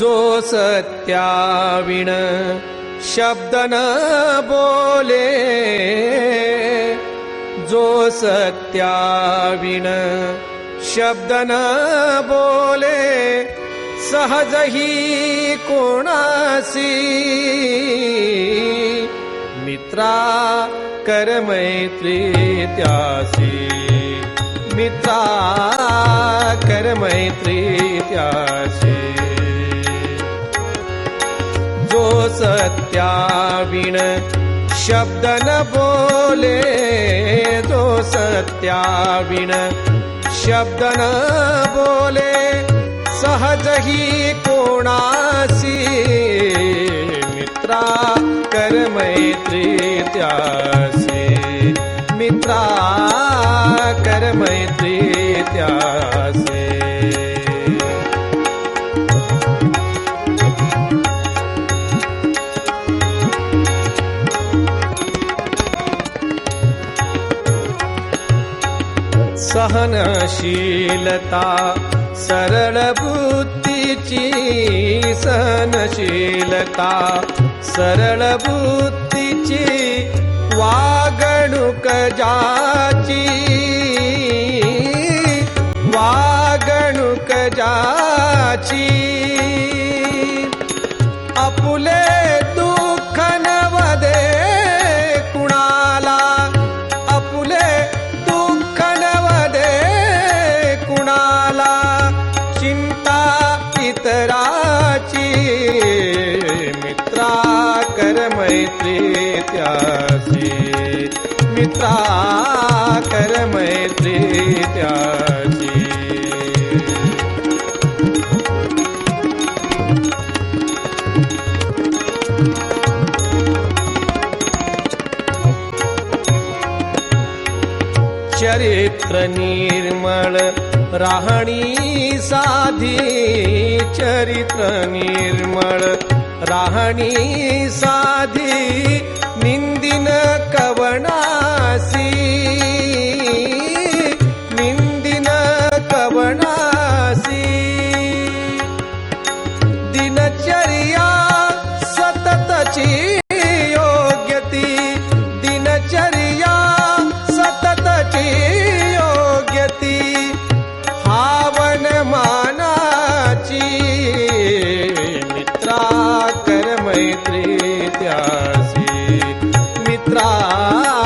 जो सत्याविण शब्द न बोले जो सत्याविण शब्द न बोले सहज ही कोणासी। मित्रा, कर मैत्री त्यासी। मित्रा, कर मैत्री त्यासी। जो सत्याविण शब्द न बोले, जो सत्याविण शब्द न बोले सहज ही कोणासी मित्रा कर मैत्री त्यासे। मित्रा कर मैत्री त्यासे। सहनशीलता रबुद्धि सहशीलता सरलबुद्धि वागणकजा वागणुकजा मैत्री त्यासी मित्रा कर मैत्री त्यासी चरित्र निर्मळ राहणी साधी चरित्र निर्मळ राहणी साधी. मैत्री